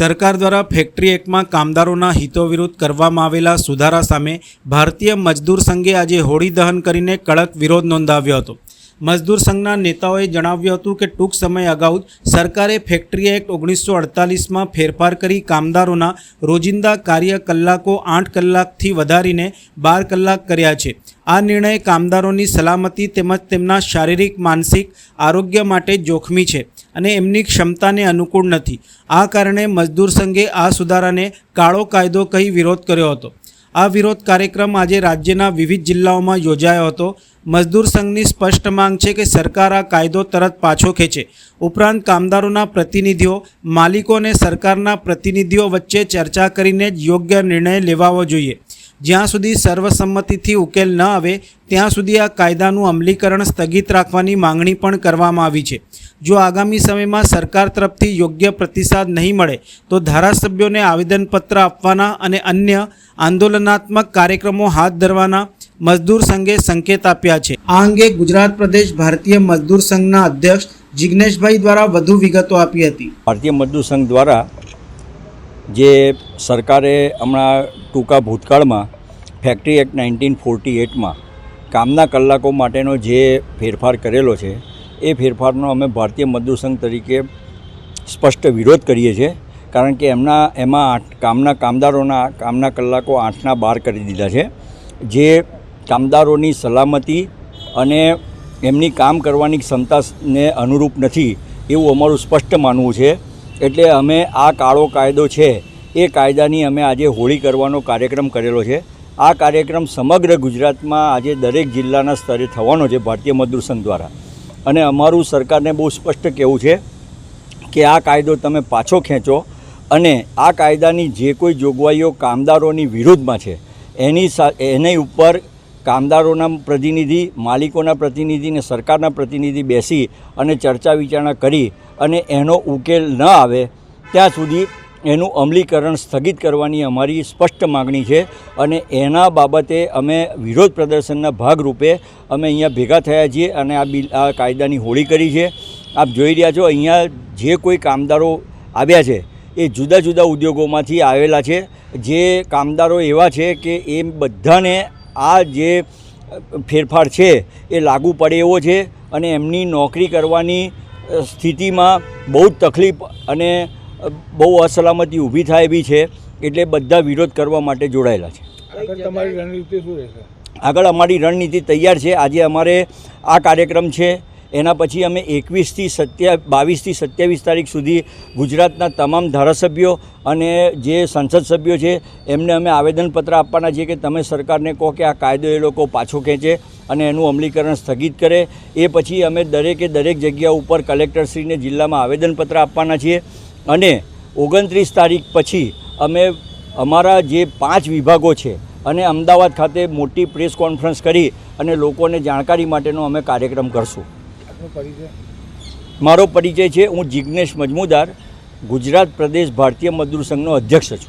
સરકાર દ્વારા ફેક્ટરી એક્ટમાં કામદારોના હિતો વિરુદ્ધ કરવામાં આવેલા સુધારા સામે ભારતીય મજદૂર સંઘે આજે હોળી દહન કરીને કડક વિરોધ નોંધાવ્યો હતો. મજદૂર સંઘના નેતાઓએ જણાવ્યું હતું કે ટૂંક સમય અગાઉ સરકારે ફેક્ટરી એક્ટ ઓગણીસો અડતાલીસમાં ફેરફાર કરી કામદારોના રોજિંદા કાર્ય કલાકો આઠ કલાકથી વધારીને બાર કલાક કર્યા છે. આ નિર્ણય કામદારોની સલામતી તેમજ તેમના શારીરિક, માનસિક, આરોગ્ય માટે જોખમી છે. અને એમની ક્ષમતાને અનુકૂળ નથી. આ કારણે મજદૂર સંઘે આ સુધારાને કાળો કાયદો કહી વિરોધ કર્યો હતો. આ વિરોધ કાર્યક્રમ આજે રાજ્યના વિવિધ જિલ્લાઓમાં યોજાયો હતો. મજદૂર સંઘની સ્પષ્ટ માંગ છે કે સરકાર આ કાયદો તરત પાછો ખેંચે. ઉપરાંત કામદારોના પ્રતિનિધિઓ, માલિકો અને સરકારના પ્રતિનિધિઓ વચ્ચે ચર્ચા કરીને જ યોગ્ય નિર્ણય લેવાવો જોઈએ. જ્યાં સુધી સર્વસંમતિથી ઉકેલ ન આવે, ત્યાં સુધી આ કાયદાનું અમલીકરણ સ્થગિત રાખવાની માંગણી પણ કરવામાં આવી છે. જો આગામી સમયમાં સરકાર તરફથી યોગ્ય પ્રતિસાદ નહીં મળે, તો ધારાસભ્યોને આવેદનપત્ર આપવાના અને અન્ય આંદોલનાત્મક કાર્યક્રમો હાથ ધરવાના મજદૂર સંઘે સંકેત આપ્યા છે. આ અંગે ગુજરાત પ્રદેશ ભારતીય મજદૂર સંઘના અધ્યક્ષ જિગ્નેશભાઈ દ્વારા વધુ વિગતો આપી હતી. ભારતીય મજદૂર સંઘ દ્વારા જે સરકારે હમણાં ટૂંકા ભૂતકાળમાં ફેક્ટરી એક્ટ નાઇન્ટીન ફોર્ટી એટમાં કામના કલાકો માટેનો જે ફેરફાર કરેલો છે, એ ફેરફારનો અમે ભારતીય મજદૂર સંઘ તરીકે સ્પષ્ટ વિરોધ કરીએ છીએ, કારણ કે એમના, એમાં આઠ, કામના કામદારોના, કામના કલાકો આઠના બાર કરી દીધા છે. જે કામદારોની સલામતી અને એમની કામ કરવાની ક્ષમતાને અનુરૂપ નથી એવું અમારું સ્પષ્ટ માનવું છે. એટલે અમે આ કાળો કાયદો છે, એ કાયદાની અમે આજે હોળી કરવાનો કાર્યક્રમ કરેલો છે. આ કાર્યક્રમ સમગ્ર ગુજરાતમાં આજે દરેક જિલ્લાના સ્તરે થવાનો છે ભારતીય મજદૂર સંઘ દ્વારા. અને અમારું સરકારને બહુ સ્પષ્ટ કહેવું છે કે આ કાયદો તમે પાછો ખેંચો અને આ કાયદાની જે કોઈ જોગવાઈઓ કામદારોની વિરુદ્ધમાં છે, એની એની ઉપર કામદારોના પ્રતિનિધિ, માલિકોના પ્રતિનિધિ અને સરકારના પ્રતિનિધિ બેસી અને ચર્ચા વિચારણા કરી અને એનો ઉકેલ ન આવે, ત્યાં સુધી એનું અમલીકરણ સ્થગિત કરવાની અમારી સ્પષ્ટ માગણી છે અને એના બાબતે અમે વિરોધ પ્રદર્શનના ભાગરૂપે અમે અહીંયા ભેગા થયા છીએ અને આ બિલ, આ કાયદાની હોળી કરી છે. આપ જોઈ રહ્યા છો, અહીંયા જે કોઈ કામદારો આવ્યા છે, એ જુદા જુદા ઉદ્યોગોમાંથી આવેલા છે. જે કામદારો એવા છે કે એ બધાને આ જે ફેરફાર છે, એ લાગુ પડે એવો છે અને એમની નોકરી કરવાની સ્થિતિમાં બહુ જ તકલીફ અને બહુ અસલામતી ઊભી થાય એવી છે એટલે બધા વિરોધ કરવા માટે જોડાયેલા છે. આગળ અમારી રણનીતિ તૈયાર છે. આજે અમારે આ કાર્યક્રમ છે. એના પછી અમે એકવીસથી સત્યા બાવીસથી સત્યાવીસ તારીખ સુધી ગુજરાતના તમામ ધારાસભ્યો અને જે સંસદ સભ્યો છે, એમને અમે આવેદનપત્ર આપવાના છીએ કે તમે સરકારને કહો કે આ કાયદો એ લોકો પાછો ખેંચે અને એનું અમલીકરણ સ્થગિત કરે. એ પછી અમે દરેકે દરેક જગ્યા ઉપર કલેક્ટરશ્રીને જિલ્લામાં આવેદનપત્ર આપવાના છીએ અને ઓગણત્રીસ તારીખ પછી અમે અમારા જે પાંચ વિભાગો છે અને અમદાવાદ ખાતે મોટી પ્રેસ કોન્ફરન્સ કરી અને લોકોને જાણકારી માટેનો અમે કાર્યક્રમ કરશું. આપનો પરિચય? મારો પરિચય છે, હું જિજ્ઞેશ મજમુદાર, ગુજરાત પ્રદેશ ભારતીય મજદૂર સંઘનો અધ્યક્ષ છું.